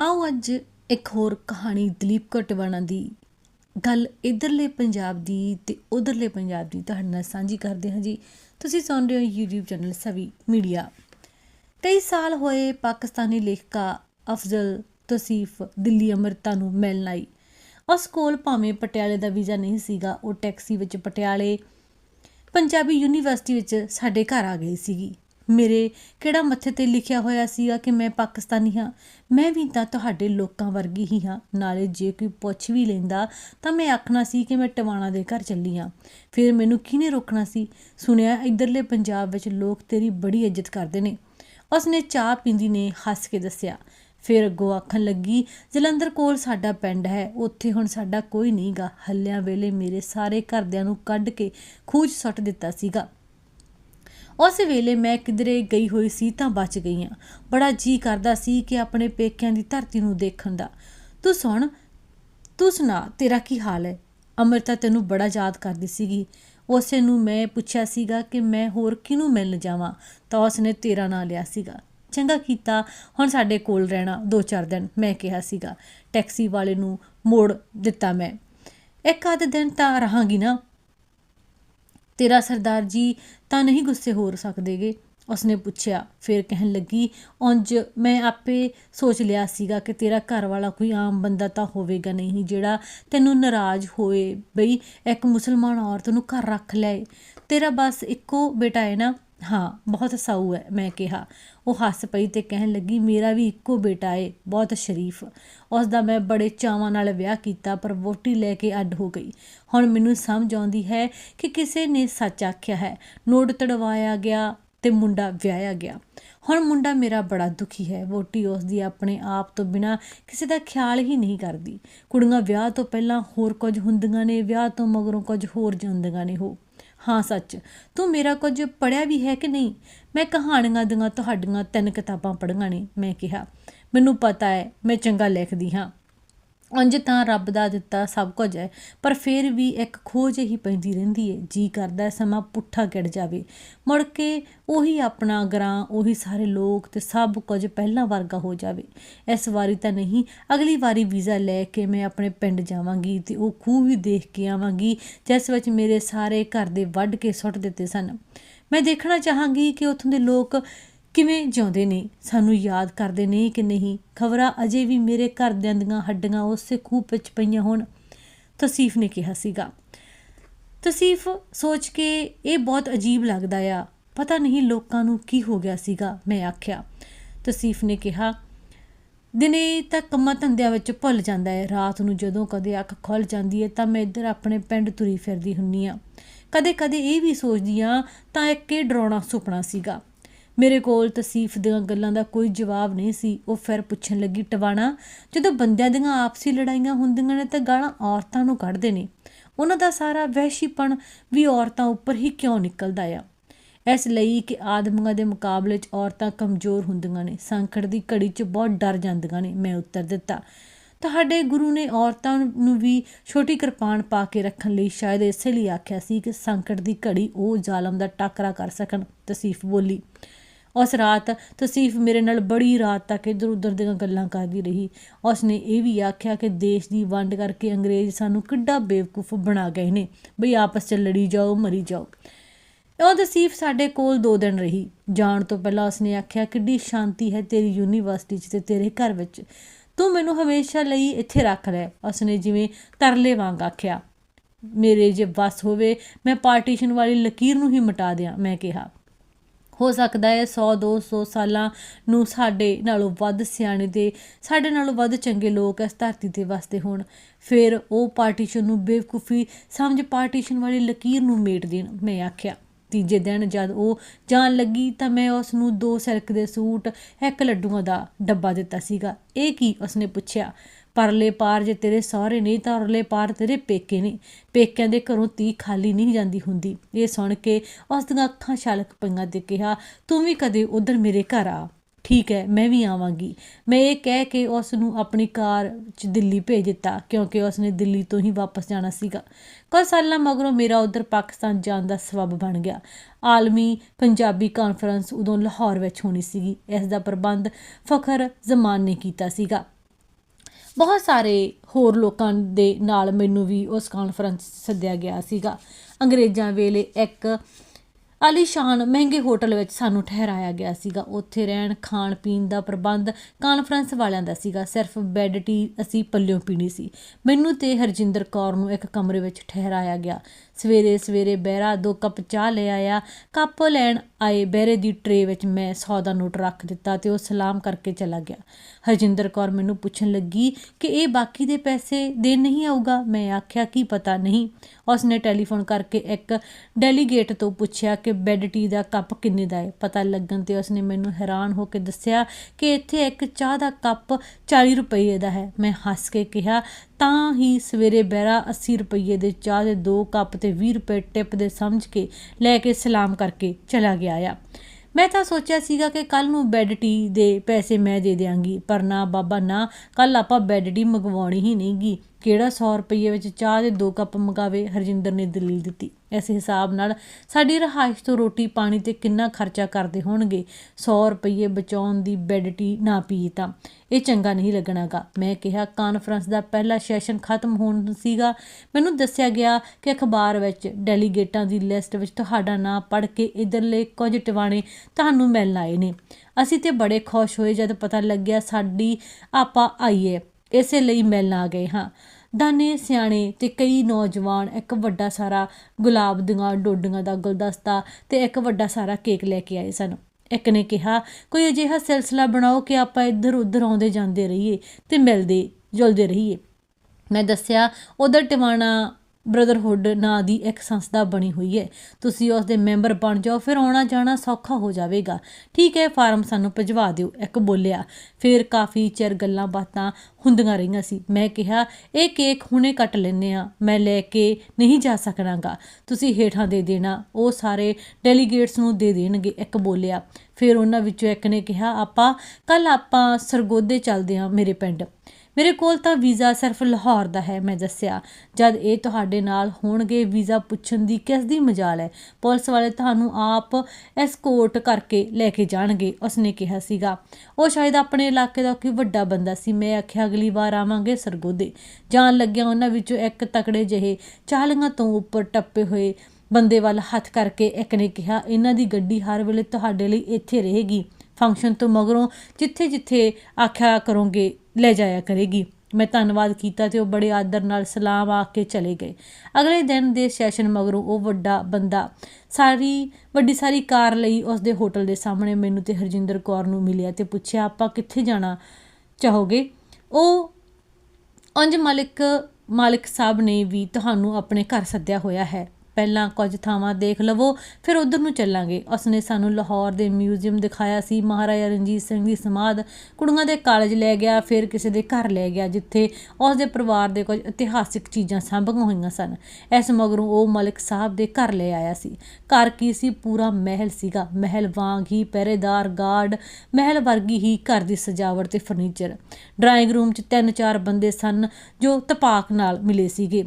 ਆਓ ਅੱਜ ਇੱਕ ਹੋਰ ਕਹਾਣੀ ਦਲੀਪ ਕਟਵਾਣਾ ਦੀ ਗੱਲ ਇਧਰਲੇ ਪੰਜਾਬ ਦੀ ਤੇ ਉਧਰਲੇ ਪੰਜਾਬ ਦੀ ਤੁਹਾਡੇ ਨਾਲ ਸਾਂਝੀ ਕਰਦੇ ਹਾਂ ਜੀ। ਤੁਸੀਂ ਸੁਣ ਰਹੇ ਹੋ YouTube ਚੈਨਲ ਸਵੀ ਮੀਡੀਆ। ਕਈ ਸਾਲ ਹੋਏ ਪਾਕਿਸਤਾਨੀ ਲੇਖਕਾ ਅਫਜ਼ਲ ਤਸੀਫ ਦਿੱਲੀ ਅੰਮ੍ਰਿਤਾ ਨੂੰ ਮਿਲਣ ਆਈ। ਉਸ ਕੋਲ ਭਾਵੇਂ ਪਟਿਆਲੇ ਦਾ ਵੀਜ਼ਾ ਨਹੀਂ ਸੀਗਾ, ਉਹ ਟੈਕਸੀ ਵਿੱਚ ਪਟਿਆਲੇ, ਪੰਜਾਬੀ ਯੂਨੀਵਰਸਿਟੀ ਵਿੱਚ ਸਾਡੇ ਘਰ ਆ ਗਈ ਸੀਗੀ। ਮੇਰੇ ਕਿਹੜਾ ਮੱਥੇ ਤੇ ਲਿਖਿਆ ਹੋਇਆ ਸੀਗਾ ਕਿ ਮੈਂ ਪਾਕਿਸਤਾਨੀ ਹਾਂ? ਮੈਂ ਵੀ ਤਾਂ ਤੁਹਾਡੇ ਲੋਕਾਂ ਵਰਗੀ ਹੀ ਹਾਂ। ਨਾਲੇ ਜੇ ਕੋਈ ਪੁੱਛ ਵੀ ਲੈਂਦਾ ਤਾਂ ਮੈਂ ਆਖਣਾ ਸੀ ਕਿ ਮੈਂ ਟਵਾਣਾ ਦੇ ਘਰ ਚੱਲੀ ਹਾਂ ਫਿਰ ਮੈਨੂੰ ਕਿਹਨੇ ਰੋਕਣਾ ਸੀ? ਸੁਣਿਆ ਇਧਰਲੇ ਪੰਜਾਬ ਵਿੱਚ ਲੋਕ ਤੇਰੀ ਬੜੀ ਇੱਜ਼ਤ ਕਰਦੇ ਨੇ। ਉਸਨੇ ਚਾਹ ਪੀਂਦੀ ਨੇ ਹੱਸ ਕੇ ਦੱਸਿਆ। ਫਿਰ ਅੱਗੋਂ ਆਖਣ ਲੱਗੀ, ਜਲੰਧਰ ਕੋਲ ਸਾਡਾ ਪਿੰਡ ਹੈ। ਉੱਥੇ ਹੁਣ ਸਾਡਾ ਕੋਈ ਨਹੀਂਗਾ ਹੱਲਿਆਂ ਵੇਲੇ ਮੇਰੇ ਸਾਰੇ ਘਰਦਿਆਂ ਨੂੰ ਕੱਢ ਕੇ ਖੂਜ ਸੁੱਟ ਦਿੱਤਾ ਸੀਗਾ। ਉਸ ਵੇਲੇ ਮੈਂ ਕਿਧਰੇ ਗਈ ਹੋਈ ਸੀ ਤਾਂ ਬਚ ਗਈ ਹਾਂ ਬੜਾ ਜੀ ਕਰਦਾ ਸੀ ਕਿ ਆਪਣੇ ਪੇਕਿਆਂ ਦੀ ਧਰਤੀ ਨੂੰ ਦੇਖਣ ਦਾ। ਤੂੰ ਸੁਣ, ਤੂੰ ਸੁਣਾ, ਤੇਰਾ ਕੀ ਹਾਲ ਹੈ ਅੰਮ੍ਰਿਤਾ ਤੈਨੂੰ ਬੜਾ ਯਾਦ ਕਰਦੀ ਸੀਗੀ। ਉਸੇ ਨੂੰ ਮੈਂ ਪੁੱਛਿਆ ਸੀਗਾ ਕਿ ਮੈਂ ਹੋਰ ਕਿਹਨੂੰ ਮਿਲਣ ਜਾਵਾਂ ਤਾਂ ਉਸਨੇ ਤੇਰਾ ਨਾਂ ਲਿਆ ਸੀਗਾ। ਚੰਗਾ ਕੀਤਾ, ਹੁਣ ਸਾਡੇ ਕੋਲ ਰਹਿਣਾ 2-4 ਦਿਨ, ਮੈਂ ਕਿਹਾ ਸੀਗਾ। ਟੈਕਸੀ ਵਾਲੇ ਨੂੰ ਮੋੜ ਦਿੱਤਾ ਮੈਂ। ਇੱਕ ਆਧ ਦਿਨ ਤਾਂ ਰਹਾਂਗੀ ਨਾ। ਤੇਰਾ ਸਰਦਾਰ ਜੀ ਤਾਂ ਨਹੀਂ ਗੁੱਸੇ ਹੋ ਸਕਦੇਗੇ? ਉਸਨੇ ਪੁੱਛਿਆ। ਫਿਰ ਕਹਿਣ ਲੱਗੀ ਉਂਝ ਮੈਂ ਆਪੇ ਸੋਚ ਲਿਆ ਸੀਗਾ ਕਿ ਤੇਰਾ ਘਰ ਵਾਲਾ ਕੋਈ ਆਮ ਬੰਦਾ ਤਾਂ ਹੋਵੇਗਾ ਨਹੀਂ, ਜਿਹੜਾ ਤੈਨੂੰ ਨਾਰਾਜ਼ ਹੋਏ ਬਈ ਇੱਕ ਮੁਸਲਮਾਨ ਔਰਤ ਨੂੰ ਘਰ ਰੱਖ ਲੈ ਤੇਰਾ ਬਸ ਇੱਕੋ ਬੇਟਾ ਹੈ ਨਾ? ਹਾਂ, ਬਹੁਤ ਸਾਊ ਹੈ, ਮੈਂ ਕਿਹਾ। ਉਹ ਹੱਸ ਪਈ ਤੇ ਕਹਿਣ ਲੱਗੀ, ਮੇਰਾ ਵੀ ਇੱਕੋ ਬੇਟਾ ਏ, ਬਹੁਤ ਸ਼ਰੀਫ। ਉਸ ਦਾ ਮੈਂ ਬੜੇ ਚਾਵਾਂ ਨਾਲ ਵਿਆਹ ਕੀਤਾ, ਪਰ ਵੋਟੀ ਲੈ ਕੇ ਅੱਡ ਹੋ ਗਈ। ਹੁਣ ਮੈਨੂੰ ਸਮਝ ਆਉਂਦੀ ਹੈ ਕਿ ਕਿਸੇ ਨੇ ਸੱਚ ਆਖਿਆ ਹੈ। ਨੋਟ ਤੜਵਾਇਆ ਗਿਆ ਤੇ ਮੁੰਡਾ ਵਿਆਹਿਆ ਗਿਆ। ਹੁਣ ਮੁੰਡਾ ਮੇਰਾ ਬੜਾ ਦੁਖੀ ਹੈ। ਵੋਟੀ ਉਸ ਦੀ ਆਪਣੇ ਆਪ ਤੋਂ ਬਿਨਾ ਕਿਸੇ ਦਾ ਖਿਆਲ ਹੀ ਨਹੀਂ ਕਰਦੀ। ਕੁੜੀਆਂ ਵਿਆਹ ਤੋਂ ਪਹਿਲਾਂ ਹੋਰ ਕੁਝ ਹੁੰਦੀਆਂ ਨੇ, ਵਿਆਹ ਤੋਂ ਮਗਰੋਂ ਕੁਝ ਹੋਰ ਜਾਂਦੀਆਂ ਨੇ ਹੋ ਹਾਂ, ਸੱਚ। ਤੂੰ ਮੇਰਾ ਕੁਝ ਪੜਿਆ ਵੀ ਹੈ ਕਿ ਨਹੀਂ? ਮੈਂ ਕਹਾਣੀਆਂ ਦੀਆਂ ਤੁਹਾਡੀਆਂ ਤਿੰਨ ਕਿਤਾਬਾਂ ਪੜ੍ਹੀਆਂ ਨੇ, ਮੈਂ ਕਿਹਾ। ਮੈਨੂੰ ਪਤਾ ਹੈ, ਮੈਂ ਚੰਗਾ ਲਿਖਦੀ ਹਾਂ। ਉਂਝ ਤਾਂ ਰੱਬ ਦਾ ਦਿੱਤਾ ਸਭ ਕੁਝ ਹੈ, ਪਰ ਫਿਰ ਵੀ ਇੱਕ ਖੋਜ ਹੀ ਪੈਂਦੀ ਰਹਿੰਦੀ ਹੈ, ਜੀ ਕਰਦਾ ਸਮਾਂ ਪੁੱਠਾ ਗਿੜ ਜਾਵੇ। ਮੁੜ ਕੇ ਉਹੀ ਆਪਣਾ ਗਰਾਂ, ਉਹੀ ਸਾਰੇ ਲੋਕ ਤੇ ਸਭ ਕੁਝ ਪਹਿਲਾਂ ਵਰਗਾ ਹੋ ਜਾਵੇ। ਇਸ ਵਾਰੀ ਤਾਂ ਨਹੀਂ, ਅਗਲੀ ਵਾਰੀ ਵੀਜ਼ਾ ਲੈ ਕੇ ਮੈਂ ਆਪਣੇ ਪਿੰਡ ਜਾਵਾਂਗੀ ਤੇ ਉਹ ਖੂਹ ਵੀ ਦੇਖ ਕੇ ਆਵਾਂਗੀ, ਜਿਸ ਵਿੱਚ ਮੇਰੇ ਸਾਰੇ ਘਰ ਦੇ ਵੱਢ ਕੇ ਸੁੱਟ ਦਿੱਤੇ ਸਨ। ਮੈਂ ਦੇਖਣਾ ਚਾਹਾਂਗੀ ਕਿ ਉੱਥੋਂ ਦੇ ਲੋਕ ਕਿਵੇਂ ਜਿਉਂਦੇ ਨੇ? ਸਾਨੂੰ ਯਾਦ ਕਰਦੇ ਨੇ ਕਿ ਨਹੀਂ? ਖਬਰਾਂ ਅਜੇ ਵੀ ਮੇਰੇ ਘਰਦਿਆਂ ਦੀਆਂ ਹੱਡੀਆਂ ਉਸੇ ਖੂਹ ਵਿੱਚ ਪਈਆਂ ਹੋਣ। ਤਸੀਫ ਨੇ ਕਿਹਾ ਸੀਗਾ। ਤਸੀਫ ਸੋਚ ਕੇ ਇਹ ਬਹੁਤ ਅਜੀਬ ਲੱਗਦਾ ਆ। ਪਤਾ ਨਹੀਂ ਲੋਕਾਂ ਨੂੰ ਕੀ ਹੋ ਗਿਆ ਸੀਗਾ, ਮੈਂ ਆਖਿਆ। ਤਸੀਫ ਨੇ ਕਿਹਾ, ਦਿਨੇ ਤਾਂ ਕੰਮਾਂ ਧੰਦਿਆਂ ਵਿੱਚ ਭੁੱਲ ਜਾਂਦਾ ਹੈ ਰਾਤ ਨੂੰ ਜਦੋਂ ਕਦੇ ਅੱਖ ਖੁੱਲ ਜਾਂਦੀ ਹੈ ਤਾਂ ਮੈਂ ਇੱਧਰ ਆਪਣੇ ਪਿੰਡ ਤੁਰੀ ਫਿਰਦੀ ਹੁੰਨੀ ਆ। ਕਦੇ ਕਦੇ ਇਹ ਵੀ ਸੋਚਦੀ ਆ, ਤਾਂ ਇੱਕ ਇਹ ਡਰਾਉਣਾ ਸੁਪਨਾ ਸੀਗਾ। ਮੇਰੇ ਕੋਲ ਤਸੀਫ ਦੀਆਂ ਗੱਲਾਂ ਦਾ ਕੋਈ ਜਵਾਬ ਨਹੀਂ ਸੀ। ਉਹ ਫਿਰ ਪੁੱਛਣ ਲੱਗੀ, ਟਵਾਣਾ, ਜਦੋਂ ਬੰਦਿਆਂ ਦੀਆਂ ਆਪਸੀ ਲੜਾਈਆਂ ਹੁੰਦੀਆਂ ਨੇ ਤਾਂ ਗਾਲਾਂ ਔਰਤਾਂ ਨੂੰ ਕੱਢਦੇ ਨੇ। ਉਹਨਾਂ ਦਾ ਸਾਰਾ ਵਹਿਸ਼ੀਪਣ ਵੀ ਔਰਤਾਂ ਉੱਪਰ ਹੀ ਕਿਉਂ ਨਿਕਲਦਾ ਆ? ਇਸ ਲਈ ਕਿ ਆਦਮੀਆਂ ਦੇ ਮੁਕਾਬਲੇ 'ਚ ਔਰਤਾਂ ਕਮਜ਼ੋਰ ਹੁੰਦੀਆਂ ਨੇ। ਸੰਕਟ ਦੀ ਘੜੀ 'ਚ ਬਹੁਤ ਡਰ ਜਾਂਦੀਆਂ ਨੇ, ਮੈਂ ਉੱਤਰ ਦਿੱਤਾ। ਤੁਹਾਡੇ ਗੁਰੂ ਨੇ ਔਰਤਾਂ ਨੂੰ ਵੀ ਛੋਟੀ ਕਿਰਪਾਨ ਪਾ ਕੇ ਰੱਖਣ ਲਈ ਸ਼ਾਇਦ ਇਸੇ ਲਈ ਆਖਿਆ ਸੀ ਕਿ ਸੰਕਟ ਦੀ ਘੜੀ ਉਹ ਜ਼ਾਲਮ ਦਾ ਟਾਕਰਾ ਕਰ ਸਕਣ, ਤਸੀਫ ਬੋਲੀ। ਉਸ ਰਾਤ ਤਸੀਫ ਮੇਰੇ ਨਾਲ ਬੜੀ ਰਾਤ ਤੱਕ ਇਧਰ ਉਧਰ ਦੀਆਂ ਗੱਲਾਂ ਕਰਦੀ ਰਹੀ। ਉਸਨੇ ਇਹ ਵੀ ਆਖਿਆ ਕਿ ਦੇਸ਼ ਦੀ ਵੰਡ ਕਰਕੇ ਅੰਗਰੇਜ਼ ਸਾਨੂੰ ਕਿੱਡਾ ਬੇਵਕੂਫ ਬਣਾ ਗਏ ਨੇ। ਬਈ ਆਪਸ 'ਚ ਲੜੀ ਜਾਓ, ਮਰੀ ਜਾਓ। ਉਹ ਤਸੀਫ ਸਾਡੇ ਕੋਲ 2 ਦਿਨ ਰਹੀ। ਜਾਣ ਤੋਂ ਪਹਿਲਾਂ ਉਸਨੇ ਆਖਿਆ, ਕਿੱਡੀ ਸ਼ਾਂਤੀ ਹੈ ਤੇਰੀ ਯੂਨੀਵਰਸਿਟੀ 'ਚ ਤੇ ਤੇਰੇ ਘਰ ਵਿੱਚ। ਤੂੰ ਮੈਨੂੰ ਹਮੇਸ਼ਾ ਲਈ ਇੱਥੇ ਰੱਖ ਲੈ। ਉਸਨੇ ਜਿਵੇਂ ਤਰਲੇ ਵਾਂਗ ਆਖਿਆ, ਮੇਰੇ ਜੇ ਬਸ ਹੋਵੇ, ਮੈਂ ਪਾਰਟੀਸ਼ਨ ਵਾਲੀ ਲਕੀਰ ਨੂੰ ਹੀ ਮਿਟਾ ਦਿਆਂ, ਮੈਂ ਕਿਹਾ। ਹੋ ਸਕਦਾ ਹੈ 100 200 ਸਾਲਾਂ ਨੂੰ ਸਾਡੇ ਨਾਲੋਂ ਵੱਧ ਸਿਆਣੇ ਦੇ, ਸਾਡੇ ਨਾਲੋਂ ਵੱਧ ਚੰਗੇ ਲੋਕ ਇਸ ਧਰਤੀ ਤੇ ਵਸਦੇ ਹੋਣ। ਫਿਰ ਉਹ ਪਾਰਟੀਸ਼ਨ ਨੂੰ ਬੇਵਕੂਫੀ ਸਮਝ ਪਾਰਟੀਸ਼ਨ ਵਾਲੀ ਲਕੀਰ ਨੂੰ ਮੇਟ ਦੇਣ, ਮੈਂ ਆਖਿਆ। ਤੀਜੇ ਦਿਨ ਜਦ ਉਹ ਜਾਣ ਲੱਗੀ ਤਾਂ ਮੈਂ ਉਸ ਨੂੰ ਦੋ ਸਿਲਕ ਦੇ ਸੂਟ, ਇੱਕ ਲੱਡੂਆਂ ਦਾ ਡੱਬਾ ਦਿੱਤਾ ਸੀਗਾ। ਇਹ ਕੀ? ਉਸਨੇ ਪੁੱਛਿਆ। ਪਰਲੇ ਪਾਰ ਜੇ ਤੇਰੇ ਸਹੁਰੇ ਨਹੀਂ ਤਾਂ ਉਰਲੇ ਪਾਰ ਤੇਰੇ ਪੇਕੇ ਨੇ ਪੇਕਿਆਂ ਦੇ ਘਰੋਂ ਤੀ ਖਾਲੀ ਨਹੀਂ ਜਾਂਦੀ ਹੁੰਦੀ। ਇਹ ਸੁਣ ਕੇ ਉਸ ਦੀਆਂ ਅੱਖਾਂ ਛਲਕ ਪਈਆਂ ਤੇ ਕਿਹਾ, ਤੂੰ ਵੀ ਕਦੇ ਉਧਰ ਮੇਰੇ ਘਰ ਆ। ਠੀਕ ਹੈ, ਮੈਂ ਵੀ ਆਵਾਂਗੀ। ਮੈਂ ਇਹ ਕਹਿ ਕੇ ਉਸ ਨੂੰ ਆਪਣੀ ਕਾਰ 'ਚ ਦਿੱਲੀ ਭੇਜ ਦਿੱਤਾ, ਕਿਉਂਕਿ ਉਸ ਨੇ ਦਿੱਲੀ ਤੋਂ ਹੀ ਵਾਪਸ ਜਾਣਾ ਸੀਗਾ। ਕੁਝ ਸਾਲਾਂ ਮਗਰੋਂ ਮੇਰਾ ਉਧਰ ਪਾਕਿਸਤਾਨ ਜਾਣ ਦਾ ਸਬਬ ਬਣ ਗਿਆ। ਆਲਮੀ ਪੰਜਾਬੀ ਕਾਨਫਰੰਸ ਉਦੋਂ ਲਾਹੌਰ ਵਿੱਚ ਹੋਣੀ ਸੀਗੀ। ਇਸ ਦਾ ਪ੍ਰਬੰਧ ਫਖਰ ਜ਼ਮਾਨ ਨੇ ਕੀਤਾ ਸੀਗਾ। ਬਹੁਤ ਸਾਰੇ ਹੋਰ ਲੋਕਾਂ ਦੇ ਨਾਲ ਮੈਨੂੰ ਵੀ ਉਸ ਕਾਨਫਰੰਸ 'ਚ ਸੱਦਿਆ ਗਿਆ ਸੀਗਾ। ਅੰਗਰੇਜ਼ਾਂ ਵੇਲੇ ਇੱਕ ਆਲੀਸ਼ਾਨ ਮਹਿੰਗੇ ਹੋਟਲ ਵਿੱਚ ਸਾਨੂੰ ਠਹਿਰਾਇਆ ਗਿਆ ਸੀਗਾ। ਉੱਥੇ ਰਹਿਣ, ਖਾਣ, ਪੀਣ ਦਾ ਪ੍ਰਬੰਧ ਕਾਨਫਰੰਸ ਵਾਲਿਆਂ ਦਾ ਸੀਗਾ। ਸਿਰਫ ਬੈੱਡ ਟੀ ਅਸੀਂ ਪੱਲਿਓਂ ਪੀਣੀ ਸੀ। ਮੈਨੂੰ ਤੇ ਹਰਜਿੰਦਰ ਕੌਰ ਨੂੰ ਇੱਕ ਕਮਰੇ ਵਿੱਚ ਠਹਿਰਾਇਆ ਗਿਆ। ਸਵੇਰੇ ਸਵੇਰੇ ਬਹਿਰਾ ਦੋ ਕੱਪ ਚਾਹ ਲੈ ਆਇਆ। ਕੱਪ ਲੈਣ ਆਏ ਬਹਿਰੇ ਦੀ ਟਰੇ ਵਿੱਚ ਮੈਂ 100 ਦਾ ਨੋਟ ਰੱਖ ਦਿੱਤਾ ਤੇ ਉਹ ਸਲਾਮ ਕਰਕੇ ਚਲਾ ਗਿਆ। ਹਰਜਿੰਦਰ ਕੌਰ ਮੈਨੂੰ ਪੁੱਛਣ ਲੱਗੀ ਕਿ ਇਹ ਬਾਕੀ ਦੇ ਪੈਸੇ ਦੇ ਨਹੀਂ ਆਊਗਾ? ਮੈਂ ਆਖਿਆ, ਕੀ ਪਤਾ ਨਹੀਂ। ਉਸਨੇ ਟੈਲੀਫੋਨ ਕਰਕੇ ਇੱਕ ਡੈਲੀਗੇਟ ਤੋਂ ਪੁੱਛਿਆ ਕਿ ਬੈੱਡ ਟੀ ਦਾ ਕੱਪ ਕਿੰਨੇ ਦਾ ਹੈ? ਪਤਾ ਲੱਗਣ ਤੇ ਉਸਨੇ ਮੈਨੂੰ ਹੈਰਾਨ ਹੋ ਕੇ ਦੱਸਿਆ ਕਿ ਇੱਥੇ ਇੱਕ ਚਾਹ ਦਾ ਕੱਪ 40 ਰੁਪਏ ਦਾ ਹੈ। ਮੈਂ ਹੱਸ ਕੇ ਕਿਹਾ ਤਾਂ ਹੀ ਸਵੇਰੇ ਬਹਿਰਾ 80 ਰੁਪਏ ਦੇ ਚਾਹ ਦੇ ਦੋ ਕੱਪ ਤੇ 20 ਰੁਪਏ ਟਿਪ ਦੇ ਸਮਝ ਕੇ ਲੈ ਕੇ ਸਲਾਮ ਕਰਕੇ ਚਲਾ ਗਿਆ ਆ। ਮੈਂ ਤਾਂ ਸੋਚਿਆ ਸੀਗਾ ਕਿ ਕੱਲ ਨੂੰ ਬੈੱਡ ਟੀ ਦੇ ਪੈਸੇ ਮੈਂ ਦੇ ਦਿਆਂਗੀ, ਪਰ ਨਾ ਬਾਬਾ, ਨਾ ਕੱਲ ਆਪਾਂ ਬੈੱਡ ਟੀ ਮੰਗਵਾਉਣੀ ਹੀ ਨਹੀਂਗੀ। ਕਿਹੜਾ 100 ਰੁਪਏ ਵਿੱਚ ਚਾਹ ਦੇ ਦੋ ਕੱਪ ਮੰਗਾਵੇ? ਹਰਜਿੰਦਰ ਨੇ ਦਲੀਲ ਦਿੱਤੀ। ਇਸ ਹਿਸਾਬ ਨਾਲ ਸਾਡੀ ਰਹਾਇਸ਼ ਤੋਂ ਰੋਟੀ ਪਾਣੀ ਤੇ ਕਿੰਨਾ ਖਰਚਾ ਕਰਦੇ ਹੋਣਗੇ? 100 ਰੁਪਏ ਬਚਾਉਣ ਦੀ ਬੈੱਡ ਟੀ ਨਾ ਪੀਏ ਤਾਂ। ਇਹ ਚੰਗਾ ਨਹੀਂ ਲੱਗਣਾਗਾ। ਮੈਂ ਕਿਹਾ, ਕਾਨਫਰੰਸ ਦਾ ਪਹਿਲਾ ਸੈਸ਼ਨ ਖਤਮ ਹੋਣ ਸੀਗਾ। ਮੈਨੂੰ ਦੱਸਿਆ ਗਿਆ ਕਿ ਅਖਬਾਰ ਵਿੱਚ ਡੈਲੀਗੇਟਾਂ ਦੀ ਲਿਸਟ ਵਿੱਚ ਤੁਹਾਡਾ ਨਾਮ ਪੜ੍ਹ ਕੇ ਇਧਰਲੇ ਕੁਝ ਟਿਵਾਣੇ ਤੁਹਾਨੂੰ ਮਿਲਣ ਆਏ ਨੇ। ਅਸੀਂ ਤੇ ਬੜੇ ਖੁਸ਼ ਹੋਏ ਜਦ ਪਤਾ ਲੱਗਿਆ ਸਾਡੀ ਆਪਾ ਆਈ ਹੈ ਇਸੇ ਲਈ ਮਿਲਣ ਆ ਗਏ ਹਾਂ। ਦਾਨੇ ਸਿਆਣੇ ਤੇ ਕਈ ਨੌਜਵਾਨ ਇੱਕ ਵੱਡਾ ਸਾਰਾ ਗੁਲਾਬ ਦੀਆਂ ਡੋਡੀਆਂ ਦਾ ਗੁਲਦਸਤਾ ਤੇ ਇੱਕ ਵੱਡਾ ਸਾਰਾ ਕੇਕ ਲੈ ਕੇ ਆਏ ਸਨ। ਇੱਕ ਨੇ ਕਿਹਾ, ਕੋਈ ਅਜਿਹਾ ਸਿਲਸਿਲਾ ਬਣਾਓ ਕਿ ਆਪਾਂ ਇੱਧਰ ਉੱਧਰ ਆਉਂਦੇ ਜਾਂਦੇ ਰਹੀਏ ਤੇ ਮਿਲਦੇ ਜੁਲਦੇ ਰਹੀਏ। ਮੈਂ ਦੱਸਿਆ, ਉਧਰ ਟਿਵਾਣਾ ਬ੍ਰਦਰਹੁੱਡ ਨਾਂ ਦੀ ਇੱਕ ਸੰਸਥਾ ਬਣੀ ਹੋਈ ਹੈ। ਤੁਸੀਂ ਉਸ ਦੇ ਮੈਂਬਰ ਬਣ ਜਾਓ, ਫਿਰ ਆਉਣਾ ਜਾਣਾ ਸੌਖਾ ਹੋ ਜਾਵੇਗਾ। ਠੀਕ ਹੈ, ਫਾਰਮ ਸਾਨੂੰ ਭਜਵਾ ਦਿਓ, ਇੱਕ ਬੋਲਿਆ। ਫਿਰ ਕਾਫੀ ਚਿਰ ਗੱਲਾਂ ਬਾਤਾਂ ਹੁੰਦੀਆਂ ਰਹੀਆਂ ਸੀ। ਮੈਂ ਕਿਹਾ, ਇਹ ਕੇਕ ਹੁਣੇ ਕੱਟ ਲੈਨੇ ਆ ਮੈਂ ਲੈ ਕੇ ਨਹੀਂ ਜਾ ਸਕਣਾਗਾ। ਤੁਸੀਂ ਹੇਠਾਂ ਦੇ ਦੇਣਾ, ਉਹ ਸਾਰੇ ਡੈਲੀਗੇਟਸ ਨੂੰ ਦੇ ਦੇਣਗੇ, ਇੱਕ ਬੋਲਿਆ। ਫਿਰ ਉਹਨਾਂ ਵਿੱਚੋਂ ਇੱਕ ਨੇ ਕਿਹਾ, ਆਪਾਂ ਕੱਲ ਆਪਾਂ ਸਰਗੋਦੇ ਚੱਲਦੇ ਆ ਮੇਰੇ ਪਿੰਡ। ਮੇਰੇ ਕੋਲ ਤਾਂ ਵੀਜ਼ਾ ਸਿਰਫ ਲਾਹੌਰ ਦਾ ਹੈ, ਮੈਂ ਦੱਸਿਆ। ਜਦ ਇਹ ਤੁਹਾਡੇ ਨਾਲ ਹੋਣਗੇ, ਵੀਜ਼ਾ ਪੁੱਛਣ ਦੀ ਕਿਸ ਦੀ ਮਜਾਲ ਹੈ? ਪੁਲਿਸ ਵਾਲੇ ਤੁਹਾਨੂੰ ਆਪ ਐਸਕੋਰਟ ਕਰਕੇ ਲੈ ਕੇ ਜਾਣਗੇ, ਉਸਨੇ ਕਿਹਾ ਸੀਗਾ। ਉਹ ਸ਼ਾਇਦ ਆਪਣੇ ਇਲਾਕੇ ਦਾ ਕੋਈ ਵੱਡਾ ਬੰਦਾ ਸੀ, ਮੈਂ ਆਖਿਆ ਅਗਲੀ ਵਾਰ ਆਵਾਂਗੇ ਸਰਗੋਦੇ। ਜਾਣ ਲੱਗਿਆ ਉਹਨਾਂ ਵਿੱਚੋਂ ਇੱਕ ਤਕੜੇ ਜਿਹੇ ਚਾਲੀਆਂ ਤੋਂ ਉੱਪਰ ਟੱਪੇ ਹੋਏ ਬੰਦੇ ਵੱਲ ਹੱਥ ਕਰਕੇ ਇੱਕ ਨੇ ਕਿਹਾ, ਇਹਨਾਂ ਦੀ ਗੱਡੀ ਹਰ ਵੇਲੇ ਤੁਹਾਡੇ ਲਈ ਇੱਥੇ ਰਹੇਗੀ। ਫੰਕਸ਼ਨ ਤੋਂ ਮਗਰੋਂ ਜਿੱਥੇ ਜਿੱਥੇ ਆਖਿਆ ਕਰੋਗੇ, ਲੈ ਜਾਇਆ ਕਰੇਗੀ। ਮੈਂ ਧੰਨਵਾਦ ਕੀਤਾ ਤੇ ਉਹ ਬੜੇ ਆਦਰ ਨਾਲ ਸਲਾਮ ਆ ਕੇ ਚਲੇ ਗਏ। ਅਗਲੇ ਦਿਨ ਦੇ ਸੈਸ਼ਨ ਮਗਰੋਂ ਉਹ ਵੱਡਾ ਬੰਦਾ ਸਾਰੀ, ਵੱਡੀ ਸਾਰੀ ਕਾਰ ਲਈ ਉਸ ਦੇ ਹੋਟਲ ਦੇ ਸਾਹਮਣੇ ਮੈਨੂੰ ਤੇ ਹਰਜਿੰਦਰ ਕੌਰ ਨੂੰ ਮਿਲਿਆ ਤੇ ਪੁੱਛਿਆ, ਆਪਾਂ ਕਿੱਥੇ ਜਾਣਾ ਚਾਹੋਗੇ? ਉਹ ਅੰਜ ਮਾਲਿਕ ਮਾਲਿਕ ਸਾਹਿਬ ਨੇ ਵੀ ਤੁਹਾਨੂੰ ਆਪਣੇ ਘਰ ਸੱਦਿਆ ਹੋਇਆ ਹੈ। ਪਹਿਲਾਂ ਕੁਝ ਥਾਵਾਂ ਦੇਖ ਲਵੋ, ਫਿਰ ਉਧਰ ਨੂੰ ਚੱਲਾਂਗੇ। ਉਸਨੇ ਸਾਨੂੰ ਲਾਹੌਰ ਦੇ ਮਿਊਜ਼ੀਅਮ ਦਿਖਾਇਆ ਸੀ। ਮਹਾਰਾਜਾ ਰਣਜੀਤ ਸਿੰਘ ਦੀ ਸਮਾਧ ਕੁੜੀਆਂ ਦੇ ਕਾਲਜ ਲੈ ਗਿਆ, ਫਿਰ ਕਿਸੇ ਦੇ ਘਰ ਲੈ ਗਿਆ, ਜਿੱਥੇ ਉਸ ਦੇ ਪਰਿਵਾਰ ਦੇ ਕੁਝ ਇਤਿਹਾਸਿਕ ਚੀਜ਼ਾਂ ਸਾਂਭੀਆਂ ਹੋਈਆਂ ਸਨ। ਇਸ ਮਗਰੋਂ ਉਹ ਮਲਿਕ ਸਾਹਿਬ ਦੇ ਘਰ ਲੈ ਆਇਆ ਸੀ। ਘਰ ਕੀ ਸੀ? ਪੂਰਾ ਮਹਿਲ ਸੀਗਾ। ਮਹਿਲ ਵਾਂਗ ਹੀ ਪਹਿਰੇਦਾਰ ਗਾਰਡ, ਮਹਿਲ ਵਰਗੀ ਹੀ ਘਰ ਦੀ ਸਜਾਵਟ ਤੇ ਫਰਨੀਚਰ ਡਰਾਇੰਗ ਰੂਮ 'ਚ ਤਿੰਨ ਚਾਰ ਬੰਦੇ ਸਨ ਜੋ ਤਪਾਕ ਨਾਲ ਮਿਲੇ ਸੀਗੇ।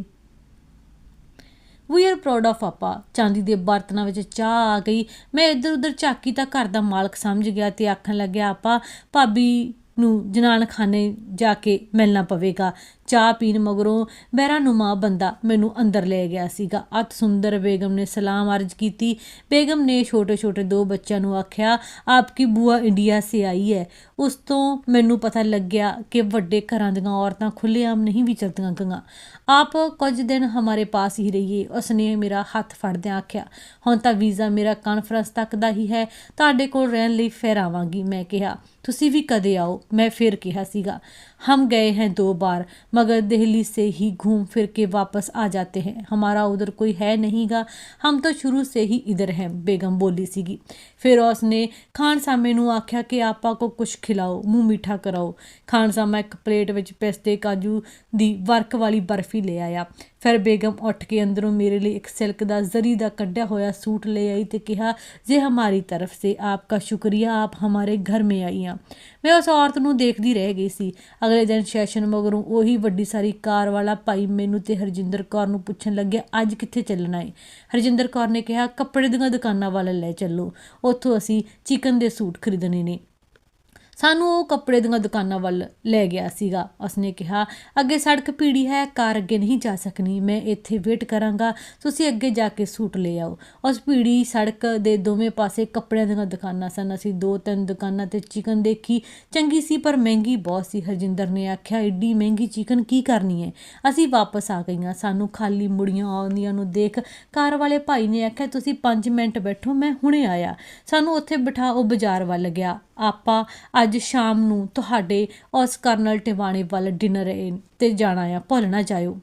ਵੀ ਆਰ ਪ੍ਰਾਊਡ ਆਫ ਆਪਾ ਚਾਂਦੀ ਦੇ ਬਰਤਨਾਂ ਵਿੱਚ ਚਾਹ ਆ ਗਈ। ਮੈਂ ਇੱਧਰ ਉੱਧਰ ਝਾਕੀ ਤਾਂ ਘਰ ਦਾ ਮਾਲਕ ਸਮਝ ਗਿਆ ਤੇ ਆਖਣ ਲੱਗਿਆ ਆਪਾ ਭਾਬੀ ਨੂੰ ਜਨਾਨਖਾਨੇ ਜਾ ਕੇ ਮਿਲਣਾ ਪਵੇਗਾ। ਚਾਹ ਪੀਣ ਮਗਰੋਂ ਬਹਿਰਾਨੁਮਾ ਬੰਦਾ ਮੈਨੂੰ ਅੰਦਰ ਲੈ ਗਿਆ ਸੀਗਾ। ਅਤ ਸੁੰਦਰ ਬੇਗਮ ਨੇ ਸਲਾਮ ਅਰਜ਼ ਕੀਤੀ। ਬੇਗਮ ਨੇ ਛੋਟੇ ਛੋਟੇ ਦੋ ਬੱਚਿਆਂ ਨੂੰ ਆਖਿਆ ਆਪਕੀ ਬੂਆ ਇੰਡੀਆ ਸੇ ਆਈ ਹੈ? ਉਸ ਤੋਂ ਮੈਨੂੰ ਪਤਾ ਲੱਗਿਆ ਕਿ ਵੱਡੇ ਘਰਾਂ ਦੀਆਂ ਔਰਤਾਂ ਖੁੱਲ੍ਹੇਆਮ ਨਹੀਂ ਵਿਚਰਦੀਆਂ ਗਈਆਂ। ਆਪ ਕੁਝ ਦਿਨ ਹਮਾਰੇ ਪਾਸ ਹੀ ਰਹੀਏ, ਉਸਨੇ ਮੇਰਾ ਹੱਥ ਫੜਦਿਆਂ ਆਖਿਆ। ਹੁਣ ਤਾਂ ਵੀਜ਼ਾ ਮੇਰਾ ਕਾਨਫਰੰਸ ਤੱਕ ਦਾ ਹੀ ਹੈ। ਤੁਹਾਡੇ ਕੋਲ ਰਹਿਣ ਲਈ ਫਿਰ ਆਵਾਂਗੀ, ਮੈਂ ਕਿਹਾ। ਤੁਸੀਂ ਵੀ ਕਦੇ ਆਓ, ਮੈਂ ਫਿਰ ਕਿਹਾ ਸੀਗਾ। हम गए हैं दो बार मगर दिल्ली से ही घूम फिर के वापस आ जाते हैं हमारा उधर कोई है नहींगा हम तो शुरू से ही इधर हैं बेगम बोली सीगी फिर उसने ਖਾਨ ਸਾਮੇ ਨੂੰ ਆਖਿਆ ਕਿ ਆਪਾ ਕੋ ਕੁਛ ਖਿਲਾਓ ਮੂੰਹ ਮਿੱਠਾ ਕਰਾਓ ਖਾਨ ਸਾਮਾ ਇੱਕ ਪਲੇਟ ਵਿੱਚ ਪਿਸਤੇ ਕਾਜੂ ਦੀ ਵਰਕ ਵਾਲੀ ਬਰਫੀ ਲੈ ਆਇਆ ਫਿਰ ਬੇਗਮ ਉੱਠ ਕੇ ਅੰਦਰੋਂ ਮੇਰੇ ਲਈ ਇੱਕ ਸਿਲਕ ਦਾ ਜ਼ਰੀ ਦਾ ਕੱਢਿਆ ਹੋਇਆ ਸੂਟ ਲੈ ਆਈ ਤੇ ਕਿਹਾ, ਜੇ ਹਮਾਰੀ ਤਰਫ ਸੇ ਆਪਕਾ ਸ਼ੁਕਰੀਆ, ਆਪ ਹਮਾਰੇ ਘਰ ਮੇ ਆਈਆਂ। ਮੈਂ ਉਸ ਔਰਤ ਨੂੰ ਦੇਖਦੀ ਰਹਿ ਗਈ ਸੀ। ਅਗਲੇ ਦਿਨ ਸੈਸ਼ਨ ਮਗਰੋਂ ਉਹੀ ਵੱਡੀ ਸਾਰੀ ਕਾਰ ਵਾਲਾ ਭਾਈ ਮੈਨੂੰ ਤੇ ਹਰਜਿੰਦਰ ਕੌਰ ਨੂੰ ਪੁੱਛਣ ਲੱਗਿਆ, ਅੱਜ ਕਿੱਥੇ ਚੱਲਣਾ ਏ? ਹਰਜਿੰਦਰ ਕੌਰ ਨੇ ਕਿਹਾ, ਕੱਪੜੇ ਦੀਆਂ ਦੁਕਾਨਾਂ ਵੱਲ ਲੈ ਚੱਲੋ। ਉੱਥੋਂ ਅਸੀਂ ਚਿਕਨ ਦੇ ਸੂਟ ਖਰੀਦਣੇ ਨੇ। ਸਾਨੂੰ ਉਹ ਕੱਪੜੇ ਦੀਆਂ ਦੁਕਾਨਾਂ ਵੱਲ ਲੈ ਗਿਆ ਸੀਗਾ। ਉਸਨੇ ਕਿਹਾ, ਅੱਗੇ ਸੜਕ ਭੀੜੀ ਹੈ, ਕਾਰ ਅੱਗੇ ਨਹੀਂ ਜਾ ਸਕਣੀ। ਮੈਂ ਇੱਥੇ ਵੇਟ ਕਰਾਂਗਾ। ਤੁਸੀਂ ਅੱਗੇ ਜਾ ਕੇ ਸੂਟ ਲੈ ਆਓ। ਉਸ ਭੀੜੀ ਸੜਕ ਦੇ ਦੋਵੇਂ ਪਾਸੇ ਕੱਪੜਿਆਂ ਦੀਆਂ ਦੁਕਾਨਾਂ ਸਨ। ਅਸੀਂ ਦੋ ਤਿੰਨ ਦੁਕਾਨਾਂ ਤੇ ਚਿਕਨ ਦੇਖੀ। ਚੰਗੀ ਸੀ, ਪਰ ਮਹਿੰਗੀ ਬਹੁਤ ਸੀ। ਹਰਜਿੰਦਰ ਨੇ ਆਖਿਆ, ਏਡੀ ਮਹਿੰਗੀ ਚਿਕਨ ਕੀ ਕਰਨੀ ਹੈ? ਅਸੀਂ ਵਾਪਸ ਆ ਗਈਆਂ। ਸਾਨੂੰ ਖਾਲੀ ਮੁੜੀਆਂ ਆਉਂਦੀਆਂ ਨੂੰ ਦੇਖ ਕਾਰ ਵਾਲੇ ਭਾਈ ਨੇ ਆਖਿਆ, ਤੁਸੀਂ 5 ਮਿੰਟ ਬੈਠੋ, ਮੈਂ ਹੁਣੇ ਆਇਆ। ਸਾਨੂੰ ਉੱਥੇ ਬਿਠਾ ਉਹ ਬਾਜ਼ਾਰ ਵੱਲ ਗਿਆ। ਆਪਾਂ ਅੱਜ ਸ਼ਾਮ ਨੂੰ ਤੁਹਾਡੇ ਉਸ ਕਰਨਲ ਟਿਵਾਣੇ ਵੱਲ ਡਿਨਰ ਤੇ ਜਾਣਾ ਆ ਭੁੱਲ ਨਾ ਜਾਇਓ।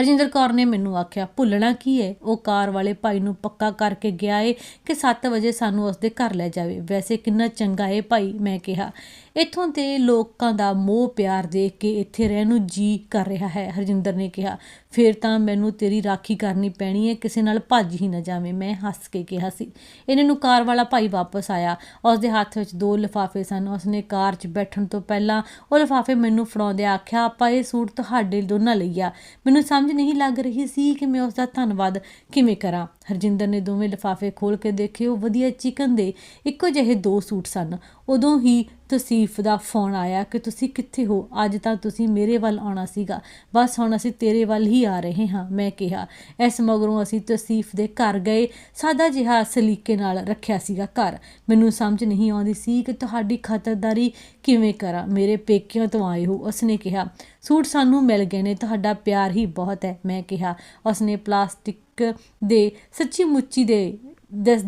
ਹਰਜਿੰਦਰ ਕੌਰ ਨੇ ਮੈਨੂੰ ਆਖਿਆ, ਭੁੱਲਣਾ ਕੀ ਹੈ ਉਹ ਕਾਰ ਵਾਲੇ ਭਾਈ ਨੂੰ ਪੱਕਾ ਕਰਕੇ ਗਿਆ ਏ ਕਿ 7 ਵਜੇ ਸਾਨੂੰ ਉਸਦੇ ਘਰ ਲੈ ਜਾਵੇ। ਵੈਸੇ ਕਿੰਨਾ ਚੰਗਾ ਏ ਭਾਈ, ਮੈਂ ਕਿਹਾ। ਇੱਥੋਂ ਦੇ ਲੋਕਾਂ ਦਾ ਮੋਹ ਪਿਆਰ ਦੇਖ ਕੇ ਇੱਥੇ ਰਹਿਣ ਨੂੰ ਜੀ ਕਰ ਰਿਹਾ ਹੈ। ਹਰਜਿੰਦਰ ਨੇ ਕਿਹਾ, ਫਿਰ ਤਾਂ ਮੈਨੂੰ ਤੇਰੀ ਰਾਖੀ ਕਰਨੀ ਪੈਣੀ ਹੈ, ਕਿਸੇ ਨਾਲ ਭੱਜ ਹੀ ਨਾ ਜਾਵੇਂ। ਮੈਂ ਹੱਸ ਕੇ ਕਿਹਾ ਸੀ। ਇਹਨਾਂ ਨੂੰ ਕਾਰ ਵਾਲਾ ਭਾਈ ਵਾਪਸ ਆਇਆ। ਉਸ ਦੇ ਹੱਥ ਵਿੱਚ ਦੋ ਲਿਫਾਫੇ ਸਨ। ਉਸ ਨੇ ਕਾਰ 'ਚ ਬੈਠਣ ਤੋਂ ਪਹਿਲਾਂ ਉਹ ਲਿਫਾਫੇ ਮੈਨੂੰ ਫੜਾਉਂਦੇ ਆਖਿਆ, ਆਪਾਂ ਇਹ ਸੂਟ ਤੁਹਾਡੇ ਦੋਨਾਂ ਲਈ ਆ। ਮੈਨੂੰ ਸਮਝ ਨਹੀਂ ਲੱਗ ਰਹੀ ਸੀ ਕਿ ਮੈਂ ਉਸ ਦਾ ਧੰਨਵਾਦ ਕਿਵੇਂ ਕਰਾਂ। ਹਰਜਿੰਦਰ ਨੇ ਦੋਵੇਂ ਲਿਫਾਫੇ ਖੋਲ ਕੇ ਦੇਖੇ, ਉਹ ਵਧੀਆ ਚਿਕਨ ਦੇ ਇੱਕੋ ਜਿਹੇ ਦੋ ਸੂਟ ਸਨ। ਉਦੋਂ ਹੀ ਤਸੀਫ ਦਾ ਫੋਨ ਆਇਆ ਕਿ ਤੁਸੀਂ ਕਿੱਥੇ ਹੋ? ਅੱਜ ਤਾਂ ਤੁਸੀਂ ਮੇਰੇ ਵੱਲ ਆਉਣਾ ਸੀਗਾ। ਬਸ ਹੁਣ ਅਸੀਂ ਤੇਰੇ ਵੱਲ ਹੀ ਆ ਰਹੇ ਹਾਂ, ਮੈਂ ਕਿਹਾ। ਇਸ ਮਗਰੋਂ ਅਸੀਂ ਤਸੀਫ ਦੇ ਘਰ ਗਏ। ਸਾਦਾ ਜਿਹਾ ਸਲੀਕੇ ਨਾਲ ਰੱਖਿਆ ਸੀਗਾ ਘਰ। ਮੈਨੂੰ ਸਮਝ ਨਹੀਂ ਆਉਂਦੀ ਸੀ ਕਿ ਤੁਹਾਡੀ ਖਾਤਰਦਾਰੀ ਕਿਵੇਂ ਕਰਾਂ। ਮੇਰੇ ਪੇਕਿਆਂ ਤੋਂ ਆਏ ਹੋ, ਉਸਨੇ ਕਿਹਾ ਸੂਟ ਸਾਨੂੰ ਮਿਲ ਗਏ ਨੇ, ਤੁਹਾਡਾ ਪਿਆਰ ਹੀ ਬਹੁਤ ਹੈ, ਮੈਂ ਕਿਹਾ। ਉਸਨੇ ਪਲਾਸਟਿਕ ਦੇ ਸੱਚੀ ਮੁੱਚੀ ਦੇ ਦਸ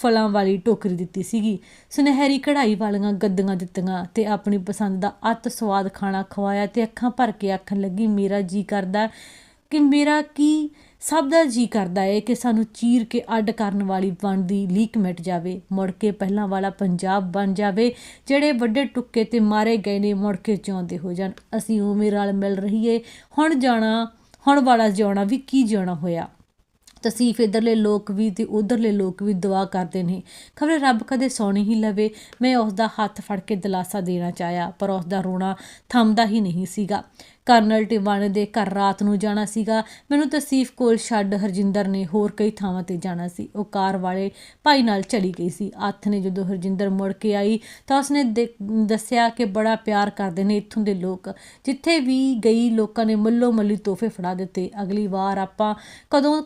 ਫਲਾਂ ਵਾਲੀ ਟੋਕਰੀ ਦਿੱਤੀ ਸੀਗੀ। ਸੁਨਹਿਰੀ ਕਢਾਈ ਵਾਲੀਆਂ ਗੱਦੀਆਂ ਦਿੱਤੀਆਂ ਤੇ ਆਪਣੀ ਪਸੰਦ ਦਾ ਅਤ ਸਵਾਦ ਖਾਣਾ ਖਵਾਇਆ ਤੇ ਅੱਖਾਂ ਭਰ ਕੇ ਆਖਣ ਲੱਗੀ, ਮੇਰਾ ਜੀ ਕਰਦਾ ਕਿ ਮੇਰਾ ਕੀ ਸਭ ਦਾ ਜੀ ਕਰਦਾ ਏ ਕਿ ਸਾਨੂੰ ਚੀਰ ਕੇ ਅੱਡ ਕਰਨ ਵਾਲੀ ਵਣ ਦੀ ਲੀਕ ਮਿਟ ਜਾਵੇ, ਮੁੜ ਕੇ ਪਹਿਲਾਂ ਵਾਲਾ ਪੰਜਾਬ ਬਣ ਜਾਵੇ, ਜਿਹੜੇ ਵੱਡੇ ਟੁੱਕੇ ਤੇ ਮਾਰੇ ਗਏ ਨੇ ਮੁੜ ਕੇ ਜਿਉਂਦੇ ਹੋ ਜਾਣ। ਅਸੀਂ ਉਵੇਂ ਰਲ ਮਿਲ ਰਹੀਏ, ਹੁਣ ਜਾਣਾ, ਹੁਣ ਵਾਲਾ ਜਿਉਣਾ ਵੀ ਕੀ ਜਿਉਣਾ ਹੋਇਆ? ਤਸੀਫ ਇਧਰਲੇ ਲੋਕ ਵੀ ਤੇ ਉਧਰਲੇ ਲੋਕ ਵੀ ਦੁਆ ਕਰਦੇ ਨੇ। ਖਬਰ ਰੱਬ ਕਦੇ ਸੌਣੀ ਹੀ ਲਵੇ, ਮੈਂ ਉਸ ਦਾ ਹੱਥ ਫੜ ਕੇ ਦਿਲਾਸਾ ਦੇਣਾ ਚਾਹਿਆ, ਪਰ ਉਸ ਦਾ ਰੋਣਾ ਥੰਮਦਾ ਹੀ ਨਹੀਂ ਸੀਗਾ। ਕਰਨਲ ਟਿਵਾਣੇ ਦੇ ਘਰ ਰਾਤ ਨੂੰ ਜਾਣਾ ਸੀਗਾ, ਮੈਨੂੰ ਤਸੀਫ ਕੋਲ ਛੱਡ ਹਰਜਿੰਦਰ ਨੇ ਹੋਰ ਕਈ ਥਾਵਾਂ ਤੇ ਜਾਣਾ ਸੀ। ਉਹ ਕਾਰ ਵਾਲੇ ਭਾਈ ਨਾਲ ਚਲੀ ਗਈ ਸੀ। ਅੱਥ ਨੇ ਜਦੋਂ ਹਰਜਿੰਦਰ ਮੁੜ ਕੇ ਆਈ, ਤਾਂ ਉਸਨੇ ਦੱਸਿਆ ਕਿ ਬੜਾ ਪਿਆਰ ਕਰਦੇ ਨੇ ਇੱਥੋਂ ਦੇ ਲੋਕ। ਜਿੱਥੇ ਵੀ ਗਈ, ਲੋਕਾਂ ਨੇ ਮੱਲੋ ਮੱਲੀ ਤੋਹਫੇ ਫੜਾ ਦਿੱਤੇ। ਅਗਲੀ ਵਾਰ ਆਪਾਂ ਕਦੋਂ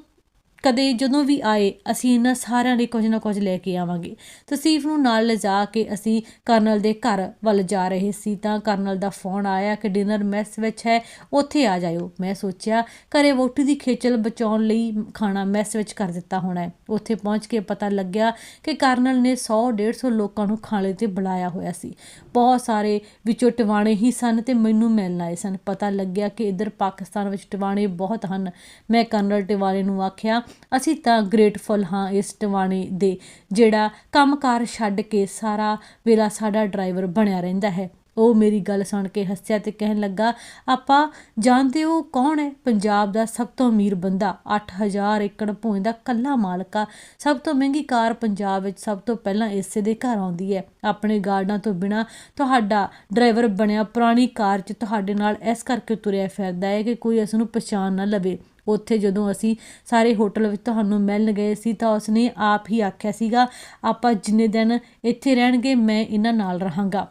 ਕਦੇ ਜਦੋਂ ਵੀ ਆਏ, ਅਸੀਂ ਇਹਨਾਂ ਸਾਰਿਆਂ ਲਈ ਕੁਝ ਨਾ ਕੁਝ ਲੈ ਕੇ ਆਵਾਂਗੇ। ਤਸੀਫ ਨੂੰ ਨਾਲ ਲਿਜਾ ਕੇ ਅਸੀਂ ਕਰਨਲ ਦੇ ਘਰ ਵੱਲ ਜਾ ਰਹੇ ਸੀ ਤਾਂ ਕਰਨਲ ਦਾ ਫੋਨ ਆਇਆ ਕਿ ਡਿਨਰ ਮੈਸ ਵਿੱਚ ਹੈ, ਉੱਥੇ ਆ ਜਾਇਓ। ਮੈਂ ਸੋਚਿਆ, ਘਰੇ ਵੋਟੀ ਦੀ ਖੇਚਲ ਬਚਾਉਣ ਲਈ ਖਾਣਾ ਮੈਸ ਵਿੱਚ ਕਰ ਦਿੱਤਾ ਹੋਣਾ ਹੈ। ਉੱਥੇ ਪਹੁੰਚ ਕੇ ਪਤਾ ਲੱਗਿਆ ਕਿ ਕਰਨਲ ਨੇ 100 150 ਲੋਕਾਂ ਨੂੰ ਖਾਣੇ ਤੇ ਬੁਲਾਇਆ ਹੋਇਆ ਸੀ। ਬਹੁਤ ਸਾਰੇ ਵਿੱਚੋਂ ਟਿਵਾਣੇ ਹੀ ਸਨ ਤੇ ਮੈਨੂੰ ਮਿਲਣ ਆਏ ਸਨ। ਪਤਾ ਲੱਗਿਆ ਕਿ ਇਧਰ ਪਾਕਿਸਤਾਨ ਵਿੱਚ ਟਿਵਾਣੇ ਬਹੁਤ ਹਨ। ਮੈਂ ਕਰਨਲ ਟਿਵਾਣੇ ਨੂੰ ਆਖਿਆ ਅਸੀਂ ਤਾਂ ਗ੍ਰੇਟਫੁਲ ਹਾਂ ਇਸ ਟਿਵਾਣੇ ਦੇ, ਜਿਹੜਾ ਕੰਮਕਾਰ ਛੱਡ ਕੇ ਸਾਰਾ ਵੇਲਾ ਸਾਡਾ ਡਰਾਈਵਰ ਬਣਿਆ ਰਹਿੰਦਾ ਹੈ। ਉਹ ਮੇਰੀ ਗੱਲ ਸੁਣ ਕੇ ਹੱਸਿਆ ਤੇ ਕਹਿਣ ਲੱਗਾ, ਆਪਾਂ ਜਾਣਦੇ ਹੋ ਕੌਣ ਹੈ? ਪੰਜਾਬ ਦਾ ਸਭ ਤੋਂ ਅਮੀਰ ਬੰਦਾ 8000 ਏਕੜ ਭੂਮੀ ਦਾ ਕੱਲਾ ਮਾਲਕਾ ਸਭ ਤੋਂ ਮਹਿੰਗੀ ਕਾਰ ਪੰਜਾਬ ਵਿੱਚ ਸਭ ਤੋਂ ਪਹਿਲਾਂ ਇਸੇ ਦੇ ਘਰ ਆਉਂਦੀ ਹੈ। ਆਪਣੇ ਗਾਰਡਾਂ ਤੋਂ ਬਿਨਾ ਤੁਹਾਡਾ ਡਰਾਈਵਰ ਬਣਿਆ ਪੁਰਾਣੀ ਕਾਰ 'ਚ ਤੁਹਾਡੇ ਨਾਲ ਇਸ ਕਰਕੇ ਤੁਰਿਆ ਫਿਰਦਾ ਹੈ ਕਿ ਕੋਈ ਇਸ ਨੂੰ ਪਛਾਣ ਨਾ ਲਵੇ। ਉੱਥੇ ਜਦੋਂ ਅਸੀਂ ਸਾਰੇ ਹੋਟਲ ਵਿੱਚ ਤੁਹਾਨੂੰ ਮਿਲਣ ਗਏ ਸੀ ਤਾਂ ਉਸਨੇ ਆਪ ਹੀ ਆਖਿਆ ਸੀਗਾ, ਆਪਾਂ ਜਿੰਨੇ ਦਿਨ ਇੱਥੇ ਰਹਿਣਗੇ, ਮੈਂ ਇਹਨਾਂ ਨਾਲ ਰਹਾਂਗਾ।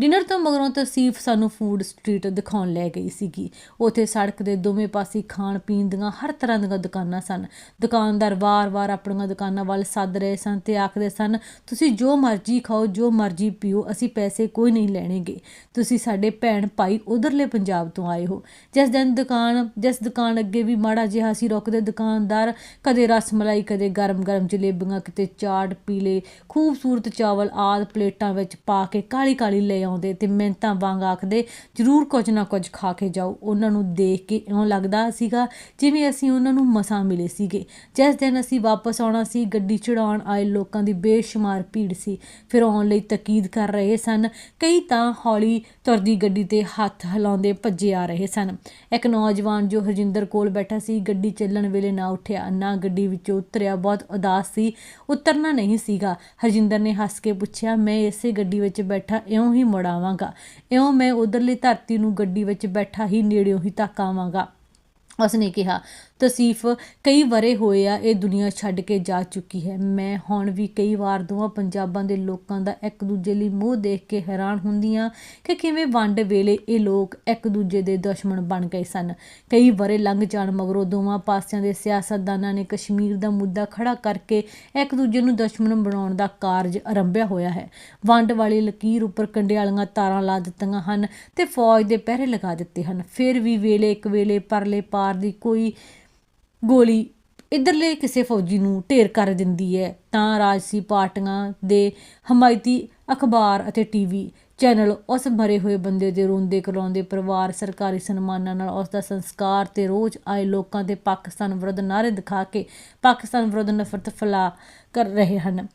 ਡਿਨਰ ਤੋਂ ਮਗਰੋਂ ਤਸੀਫ ਸਾਨੂੰ ਫੂਡ ਸਟਰੀਟ ਦਿਖਾਉਣ ਲੈ ਗਈ ਸੀਗੀ। ਉਥੇ ਸੜਕ ਦੇ ਦੋਵੇਂ ਪਾਸੇ ਖਾਣ ਪੀਣ ਦੀਆਂ ਹਰ ਤਰ੍ਹਾਂ ਦੀਆਂ ਦੁਕਾਨਾਂ ਸਨ। ਦੁਕਾਨਦਾਰ ਵਾਰ-ਵਾਰ ਆਪਣੀਆਂ ਦੁਕਾਨਾਂ ਵੱਲ ਸੱਦ ਰਹੇ ਸਨ ਤੇ ਆਖਦੇ ਸਨ, ਤੁਸੀਂ ਜੋ ਮਰਜ਼ੀ ਖਾਓ, ਜੋ ਮਰਜ਼ੀ ਪੀਓ, ਅਸੀਂ ਪੈਸੇ ਕੋਈ ਨਹੀਂ ਲੈਣਗੇ। ਤੁਸੀਂ ਸਾਡੇ ਭੈਣ ਭਾਈ ਉਧਰਲੇ ਪੰਜਾਬ ਤੋਂ ਆਏ ਹੋ। ਜਿਸ ਦਿਨ ਦੁਕਾਨ, ਜਿਸ ਦੁਕਾਨ ਅੱਗੇ ਵੀ ਮਾੜਾ ਜਿਹਾ ਸੀ ਰੁਕਦੇ, ਦੁਕਾਨਦਾਰ ਕਦੇ ਰਸ ਮਲਾਈ, ਕਦੇ ਗਰਮ-ਗਰਮ ਜਲੇਬੀਆਂ, ਕਿਤੇ ਚਾਟ, ਪੀਲੇ, ਖੂਬਸੂਰਤ ਚਾਵਲ ਆਦ ਪਲੇਟਾਂ ਵਿੱਚ ਪਾ ਕੇ ਕਾਲੀ-ਕਾਲੀ ਲੈ ਆਉਂਦੇ ਤੇ ਮਿੰਤਾਂ ਵਾਂਗ ਆਖਦੇ, ਜ਼ਰੂਰ ਕੁਝ ਨਾ ਕੁਝ ਖਾ ਕੇ ਜਾਓ। ਉਹਨਾਂ ਨੂੰ ਦੇਖ ਕੇ ਇਉਂ ਲੱਗਦਾ ਸੀਗਾ ਜਿਵੇਂ ਅਸੀਂ ਉਹਨਾਂ ਨੂੰ ਮਸਾਂ ਮਿਲੇ ਸੀਗੇ। ਜਿਸ ਦਿਨ ਅਸੀਂ ਵਾਪਸ ਆਉਣਾ ਸੀ, ਗੱਡੀ ਚੜਾਉਣ ਆਏ ਲੋਕਾਂ ਦੀ ਬੇਸ਼ੁਮਾਰ ਭੀੜ ਸੀ। ਫਿਰ ਆਉਣ ਲਈ ਤਕੀਦ ਕਰ ਰਹੇ ਸਨ। ਕਈ ਤਾਂ ਹੌਲੀ ਤੁਰਦੀ ਗੱਡੀ ਤੇ ਹੱਥ ਹਿਲਾਉਂਦੇ ਭੱਜੇ ਆ ਰਹੇ ਸਨ। ਇੱਕ ਨੌਜਵਾਨ ਜੋ ਹਰਜਿੰਦਰ ਕੋਲ ਬੈਠਾ ਸੀ, ਗੱਡੀ ਚੱਲਣ ਵੇਲੇ ਨਾ ਉੱਠਿਆ, ਨਾ ਗੱਡੀ ਵਿੱਚੋਂ ਉਤਰਿਆ। ਬਹੁਤ ਉਦਾਸ ਸੀ, ਉਤਰਨਾ ਨਹੀਂ ਸੀਗਾ। ਹਰਜਿੰਦਰ ਨੇ ਹੱਸ ਕੇ ਪੁੱਛਿਆ, ਮੈਂ ਇਸੇ ਗੱਡੀ ਵਿੱਚ ਬੈਠਾ, ਇਉਂ ਹੀ ਮੁੜ ਇਉਂ ਮੈਂ ਉਧਰਲੀ ਧਰਤੀ ਨੂੰ ਗੱਡੀ ਵਿੱਚ ਬੈਠਾ ਹੀ ਨੇੜਿਓਂ ਹੀ ਤੱਕ ਆਵਾਂਗਾ। ਉਸਨੇ ਕਿਹਾ ਤਸੀਫ ਕਈ ਵਰੇ ਹੋਏ ਆ, ਇਹ ਦੁਨੀਆ ਛੱਡ ਕੇ ਜਾ ਚੁੱਕੀ ਹੈ। ਮੈਂ ਹੁਣ ਵੀ ਕਈ ਵਾਰ ਦੋਵਾਂ ਪੰਜਾਬਾਂ ਦੇ ਲੋਕਾਂ ਦਾ ਇੱਕ ਦੂਜੇ ਲਈ ਮੋਹ ਦੇਖ ਕੇ ਹੈਰਾਨ ਹੁੰਦੀ ਹਾਂ ਕਿ ਕਿਵੇਂ ਵੰਡ ਵੇਲੇ ਇਹ ਲੋਕ ਇੱਕ ਦੂਜੇ ਦੇ ਦੁਸ਼ਮਣ ਬਣ ਗਏ ਸਨ। ਕਈ ਵਰੇ ਲੰਘ ਜਾਣ ਮਗਰੋਂ ਦੋਵਾਂ ਪਾਸਿਆਂ ਦੇ ਸਿਆਸਤਦਾਨਾਂ ਨੇ ਕਸ਼ਮੀਰ ਦਾ ਮੁੱਦਾ ਖੜਾ ਕਰਕੇ ਇੱਕ ਦੂਜੇ ਨੂੰ ਦੁਸ਼ਮਣ ਬਣਾਉਣ ਦਾ ਕਾਰਜ ਆਰੰਭਿਆ ਹੋਇਆ ਹੈ। ਵੰਡ ਵਾਲੀ ਲਕੀਰ ਉੱਪਰ ਕੰਡਿਆਲੀਆਂ ਤਾਰਾਂ ਲਾ ਦਿੱਤੀਆਂ ਹਨ ਤੇ ਫੌਜ ਦੇ ਪਹਿਰੇ ਲਗਾ ਦਿੱਤੇ ਹਨ। ਫਿਰ ਵੀ ਵੇਲੇ ਇੱਕ ਵੇਲੇ ਪਰਲੇ ਪਾਰ ਦੀ ਕੋਈ ਗੋਲੀ ਇਧਰਲੇ ਕਿਸੇ ਫੌਜੀ ਨੂੰ ਢੇਰ ਕਰ ਦਿੰਦੀ ਹੈ। ਤਾਂ ਰਾਜਸੀ ਪਾਰਟੀਆਂ ਦੇ ਹਮਾਇਤੀ ਅਖਬਾਰ ਅਤੇ ਟੀਵੀ ਚੈਨਲ ਉਸ ਮਰੇ ਹੋਏ ਬੰਦੇ ਦੇ ਰੋਂਦੇ ਕਰਾਉਂਦੇ ਪਰਿਵਾਰ ਸਰਕਾਰੀ ਸਨਮਾਨਾਂ ਨਾਲ ਉਸ ਦਾ ਸੰਸਕਾਰ ਤੇ ਰੋਜ਼ ਆਏ ਲੋਕਾਂ ਦੇ ਪਾਕਿਸਤਾਨ ਵਿਰੁੱਧ ਨਾਅਰੇ ਦਿਖਾ ਕੇ ਪਾਕਿਸਤਾਨ ਵਿਰੁੱਧ ਨਫ਼ਰਤ ਫੈਲਾ ਕਰ ਰਹੇ ਹਨ।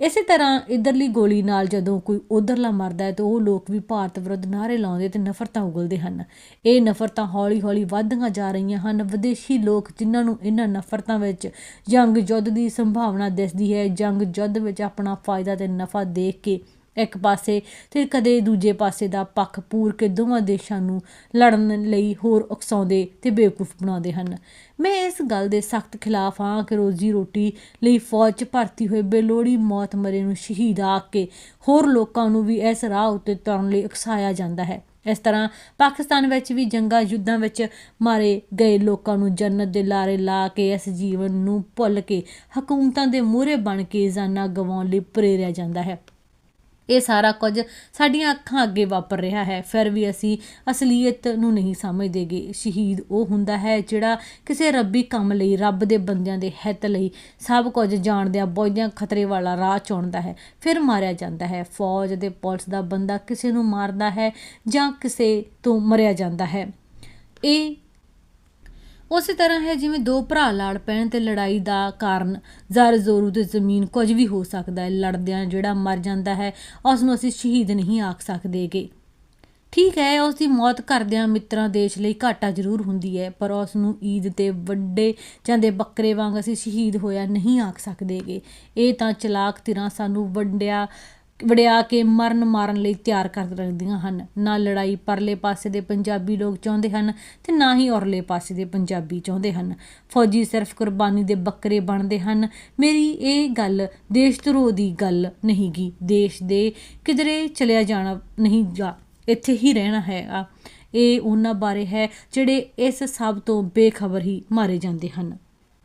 ਇਸੇ ਤਰ੍ਹਾਂ ਇਧਰਲੀ ਗੋਲੀ ਨਾਲ ਜਦੋਂ ਕੋਈ ਉਧਰਲਾ ਮਰਦਾ ਹੈ ਤਾਂ ਉਹ ਲੋਕ ਵੀ ਭਾਰਤ ਵਿਰੁੱਧ ਨਾਅਰੇ ਲਾਉਂਦੇ ਤੇ ਨਫ਼ਰਤਾਂ ਉਗਲਦੇ ਹਨ। ਇਹ ਨਫ਼ਰਤਾਂ ਹੌਲੀ-ਹੌਲੀ ਵੱਧਦੀਆਂ ਜਾ ਰਹੀਆਂ ਹਨ। ਵਿਦੇਸ਼ੀ ਲੋਕ ਜਿਨ੍ਹਾਂ ਨੂੰ ਇਹਨਾਂ ਨਫ਼ਰਤਾਂ ਵਿੱਚ ਜੰਗ ਯੁੱਧ ਦੀ ਸੰਭਾਵਨਾ ਦਿਸਦੀ ਹੈ ਜੰਗ ਯੁੱਧ ਵਿੱਚ ਆਪਣਾ ਫਾਇਦਾ ਤੇ ਨਫ਼ਾ ਦੇਖ ਕੇ ਇੱਕ ਪਾਸੇ ਤੇ ਕਦੇ ਦੂਜੇ ਪਾਸੇ ਦਾ ਪੱਖ ਪੂਰ ਕੇ ਦੋਵਾਂ ਦੇਸ਼ਾਂ ਨੂੰ ਲੜਨ ਲਈ ਹੋਰ ਉਕਸਾਉਂਦੇ ਤੇ ਬੇਵਕੂਫ ਬਣਾਉਂਦੇ ਹਨ। ਮੈਂ ਇਸ ਗੱਲ ਦੇ ਸਖਤ ਖਿਲਾਫ ਹਾਂ ਕਿ ਰੋਜ਼ੀ ਰੋਟੀ ਲਈ ਫੌਜ 'ਚ ਭਰਤੀ ਹੋਏ ਬੇਲੋੜੀ ਮੌਤ ਮਰੇ ਨੂੰ ਸ਼ਹੀਦ ਆਖ ਕੇ ਹੋਰ ਲੋਕਾਂ ਨੂੰ ਵੀ ਇਸ ਰਾਹ ਉੱਤੇ ਤੁਰਨ ਲਈ ਉਕਸਾਇਆ ਜਾਂਦਾ ਹੈ। ਇਸ ਤਰ੍ਹਾਂ ਪਾਕਿਸਤਾਨ ਵਿੱਚ ਵੀ ਜੰਗਾਂ ਯੁੱਧਾਂ ਵਿੱਚ ਮਾਰੇ ਗਏ ਲੋਕਾਂ ਨੂੰ ਜੰਨਤ ਦੇ ਲਾਰੇ ਲਾ ਕੇ ਇਸ ਜੀਵਨ ਨੂੰ ਭੁੱਲ ਕੇ ਹਕੂਮਤਾਂ ਦੇ ਮੂਹਰੇ ਬਣ ਕੇ ਜਾਨਾਂ ਗਵਾਉਣ ਲਈ ਪ੍ਰੇਰਿਆ ਜਾਂਦਾ ਹੈ। ਇਹ ਸਾਰਾ ਕੁਝ ਸਾਡੀਆਂ ਅੱਖਾਂ ਅੱਗੇ ਵਾਪਰ ਰਿਹਾ ਹੈ। ਫਿਰ ਵੀ ਅਸੀਂ ਅਸਲੀਅਤ ਨੂੰ ਨਹੀਂ ਸਮਝਦੇਗੇ। ਸ਼ਹੀਦ ਉਹ ਹੁੰਦਾ ਹੈ ਜਿਹੜਾ ਕਿਸੇ ਰੱਬੀ ਕੰਮ ਲਈ, ਰੱਬ ਦੇ ਬੰਦਿਆਂ ਦੇ ਹਿੱਤ ਲਈ ਸਭ ਕੁਝ ਜਾਣਦਿਆਂ ਬੁੱਝਦਿਆਂ ਖਤਰੇ ਵਾਲਾ ਰਾਹ ਚੁਣਦਾ ਹੈ। ਫਿਰ ਮਾਰਿਆ ਜਾਂਦਾ ਹੈ। ਫੌਜ ਤੇ ਪੁਲਿਸ ਦਾ ਬੰਦਾ ਕਿਸੇ ਨੂੰ ਮਾਰਦਾ ਹੈ ਜਾਂ ਕਿਸੇ ਤੋਂ ਮਰਿਆ ਜਾਂਦਾ ਹੈ। ਇਹ ਉਸੇ ਤਰ੍ਹਾਂ ਹੈ ਜਿਵੇਂ ਦੋ ਭਰਾ ਲੜ ਪੈਣ ਤੇ ਲੜਾਈ ਦਾ ਕਾਰਨ ਜ਼ਰ ਜ਼ੋਰੂ ਤੇ ਜ਼ਮੀਨ ਕੁਝ ਵੀ ਹੋ ਸਕਦਾ ਹੈ। ਲੜਦਿਆਂ ਜਿਹੜਾ ਮਰ ਜਾਂਦਾ ਹੈ ਉਸ ਨੂੰ ਅਸੀਂ ਸ਼ਹੀਦ ਨਹੀਂ ਆਖ ਸਕਦੇਗੇ ਠੀਕ ਹੈ ਉਸ ਦੀ ਮੌਤ ਕਰਦਿਆਂ ਮਿੱਤਰਾਂ ਦੇਸ਼ ਲਈ ਘਾਟਾ ਜ਼ਰੂਰ ਹੁੰਦੀ ਹੈ, ਪਰ ਉਸ ਨੂੰ ਈਦ ਤੇ ਵੱਡੇ ਜਾਂਦੇ ਬੱਕਰੇ ਵਾਂਗ ਅਸੀਂ ਸ਼ਹੀਦ ਹੋਇਆ ਨਹੀਂ ਆਖ ਸਕਦੇਗੇ ਇਹ ਤਾਂ ਚਲਾਕ ਧਿਰਾਂ ਸਾਨੂੰ ਵੰਡਿਆ ਵੜਿਆ ਕੇ ਮਰਨ ਮਾਰਨ ਲਈ ਤਿਆਰ ਕਰ ਰੱਖਦੀਆਂ ਹਨ। ਨਾ ਲੜਾਈ ਪਰਲੇ ਪਾਸੇ ਦੇ ਪੰਜਾਬੀ ਲੋਕ ਚਾਹੁੰਦੇ ਹਨ ਤੇ ਨਾ ਹੀ ਔਰਲੇ ਪਾਸੇ ਦੇ ਪੰਜਾਬੀ ਚਾਹੁੰਦੇ ਹਨ। ਫੌਜੀ ਸਿਰਫ ਕੁਰਬਾਨੀ ਦੇ ਬੱਕਰੇ ਬਣਦੇ ਹਨ। ਮੇਰੀ ਇਹ ਗੱਲ ਦੇਸ਼ ਧਰੋਹ ਦੀ ਗੱਲ ਨਹੀਂਗੀ। ਦੇਸ਼ ਦੇ ਕਿਧਰੇ ਚਲਿਆ ਜਾਣਾ ਨਹੀਂ ਜਾ, ਇੱਥੇ ਹੀ ਰਹਿਣਾ ਹੈ ਆ। ਇਹ ਉਹਨਾਂ ਬਾਰੇ ਹੈ ਜਿਹੜੇ ਇਸ ਸਭ ਤੋਂ ਬੇਖਬਰ ਹੀ ਮਾਰੇ ਜਾਂਦੇ ਹਨ।